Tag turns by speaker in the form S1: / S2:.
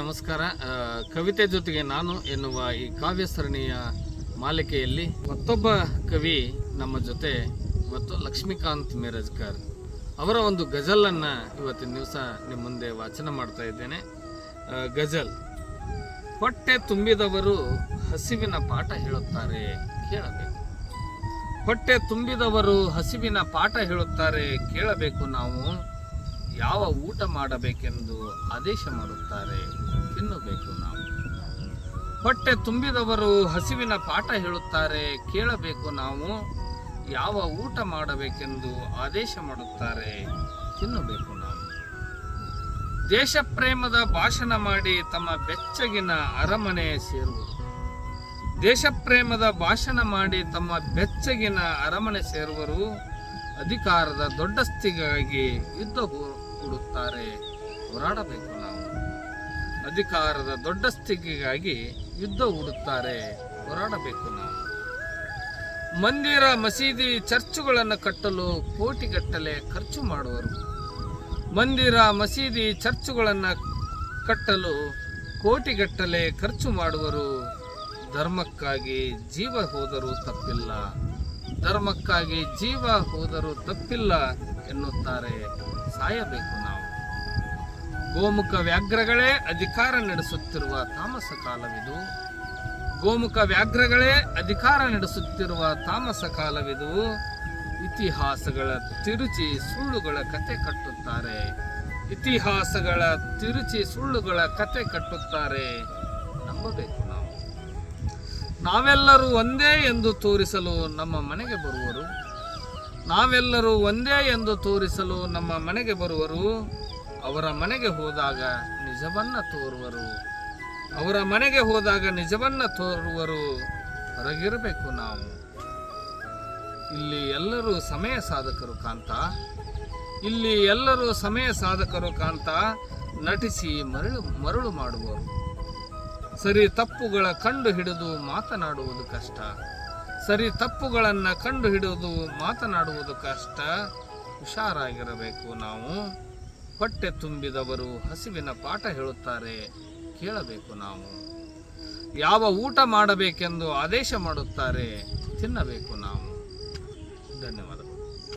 S1: ನಮಸ್ಕಾರ. ಕವಿತೆ ಜೊತೆಗೆ ನಾನು ಎನ್ನುವ ಈ ಕಾವ್ಯ ಸರಣಿಯ ಮಾಲಿಕೆಯಲ್ಲಿ ಮತ್ತೊಬ್ಬ ಕವಿ ನಮ್ಮ ಜೊತೆ ಇವತ್ತು ಲಕ್ಷ್ಮೀಕಾಂತ್ ಮಿರಜ್ಕರ್ ಅವರ ಒಂದು ಗಜಲನ್ನು ಇವತ್ತಿನ ದಿವಸ ನಿಮ್ಮ ಮುಂದೆ ವಾಚನ ಮಾಡ್ತಾ ಇದ್ದೇನೆ. ಗಜಲ್, ಹೊಟ್ಟೆ ತುಂಬಿದವರು ಹಸಿವಿನ ಪಾಠ ಹೇಳುತ್ತಾರೆ ಕೇಳಬೇಕು. ಹೊಟ್ಟೆ ತುಂಬಿದವರು ಹಸಿವಿನ ಪಾಠ ಹೇಳುತ್ತಾರೆ ಕೇಳಬೇಕು ನಾವು. ಯಾವ ಊಟ ಮಾಡಬೇಕೆಂದು ಆದೇಶ ಮಾಡುತ್ತಾರೆ, ತಿನ್ನಬೇಕು ನಾವು. ಹೊಟ್ಟೆ ತುಂಬಿದವರು ಹಸಿವಿನ ಪಾಠ ಹೇಳುತ್ತಾರೆ, ಕೇಳಬೇಕು ನಾವು ಯಾವ ಊಟ ಮಾಡಬೇಕೆಂದು ಆದೇಶ ಮಾಡುತ್ತಾರೆ, ತಿನ್ನಬೇಕು ನಾವು. ದೇಶ ಪ್ರೇಮದ ಭಾಷಣ ಮಾಡಿ ತಮ್ಮ ಬೆಚ್ಚಗಿನ ಅರಮನೆ ಸೇರುವುದು. ದೇಶ ಪ್ರೇಮದ ಭಾಷಣ ಮಾಡಿ ತಮ್ಮ ಬೆಚ್ಚಗಿನ ಅರಮನೆ ಸೇರುವರು, ಅಧಿಕಾರದ ದೊಡ್ಡಸ್ತಿಗಾಗಿ ಯುದ್ಧ ಹೂಡುತ್ತಾರೆ ಹೋರಾಡಬೇಕು ನಾವು. ಅಧಿಕಾರದ ದೊಡ್ಡ ಸ್ಥಿತಿಗಾಗಿ ಯುದ್ಧ ಹೂಡುತ್ತಾರೆ. ಹೋರಾಡಬೇಕು ನಾವು. ಮಂದಿರ, ಮಸೀದಿ, ಚರ್ಚುಗಳನ್ನು ಕಟ್ಟಲು ಕೋಟಿಗಟ್ಟಲೆ ಖರ್ಚು ಮಾಡುವರು. ಮಂದಿರ, ಮಸೀದಿ, ಚರ್ಚುಗಳನ್ನು ಕಟ್ಟಲು ಕೋಟಿಗಟ್ಟಲೆ ಖರ್ಚು ಮಾಡುವರು. ಧರ್ಮಕ್ಕಾಗಿ ಜೀವ ಹೋದರೂ ತಪ್ಪಿಲ್ಲ. ಧರ್ಮಕ್ಕಾಗಿ ಜೀವ ಹೋದರೂ ತಪ್ಪಿಲ್ಲ ಎನ್ನುತ್ತಾರೆ. ಸಾಯಬೇಕು ನಾವು. ಗೋಮುಖ ವ್ಯಾಘ್ರಗಳೇ ಅಧಿಕಾರ ನಡೆಸುತ್ತಿರುವ ತಾಮಸ ಕಾಲವಿದು. ಗೋಮುಖ ವ್ಯಾಘ್ರಗಳೇ ಅಧಿಕಾರ ನಡೆಸುತ್ತಿರುವ ತಾಮಸ ಕಾಲವಿದು. ಇತಿಹಾಸಗಳ ತಿರುಚಿ ಸುಳ್ಳುಗಳ ಕತೆ ಕಟ್ಟುತ್ತಾರೆ. ಇತಿಹಾಸಗಳ ತಿರುಚಿ ಸುಳ್ಳುಗಳ ಕತೆ ಕಟ್ಟುತ್ತಾರೆ. ನಂಬಬೇಕು ನಾವು. ನಾವೆಲ್ಲರೂ ಒಂದೇ ಎಂದು ತೋರಿಸಲು ನಮ್ಮ ಮನೆಗೆ ಬರುವರು. ನಾವೆಲ್ಲರೂ ಒಂದೇ ಎಂದು ತೋರಿಸಲು ನಮ್ಮ ಮನೆಗೆ ಬರುವರು. ಅವರ ಮನೆಗೆ ಹೋದಾಗ ನಿಜವನ್ನ ತೋರುವರು. ಅವರ ಮನೆಗೆ ಹೋದಾಗ ನಿಜವನ್ನ ತೋರುವರು. ಹೊರಗಿರಬೇಕು ನಾವು. ಇಲ್ಲಿ ಎಲ್ಲರೂ ಸಮಯ ಸಾಧಕರು ಕಾಂತ ಇಲ್ಲಿ ಎಲ್ಲರೂ ಸಮಯ ಸಾಧಕರು ಕಾಂತ ನಟಿಸಿ ಮರಳು ಮರಳು ಮಾಡುವರು. ಸರಿ, ತಪ್ಪುಗಳ ಕಂಡು ಹಿಡಿದು ಮಾತನಾಡುವುದು ಕಷ್ಟ. ಸರಿ ತಪ್ಪುಗಳನ್ನು ಕಂಡು ಹಿಡಿದು ಮಾತನಾಡುವುದು ಕಷ್ಟ. ಹುಷಾರಾಗಿರಬೇಕು ನಾವು. ಹೊಟ್ಟೆ ತುಂಬಿದವರು ಹಸಿವಿನ ಪಾಠ ಹೇಳುತ್ತಾರೆ. ಕೇಳಬೇಕು ನಾವು. ಯಾವ ಊಟ ಮಾಡಬೇಕೆಂದು ಆದೇಶ ಮಾಡುತ್ತಾರೆ. ತಿನ್ನಬೇಕು ನಾವು.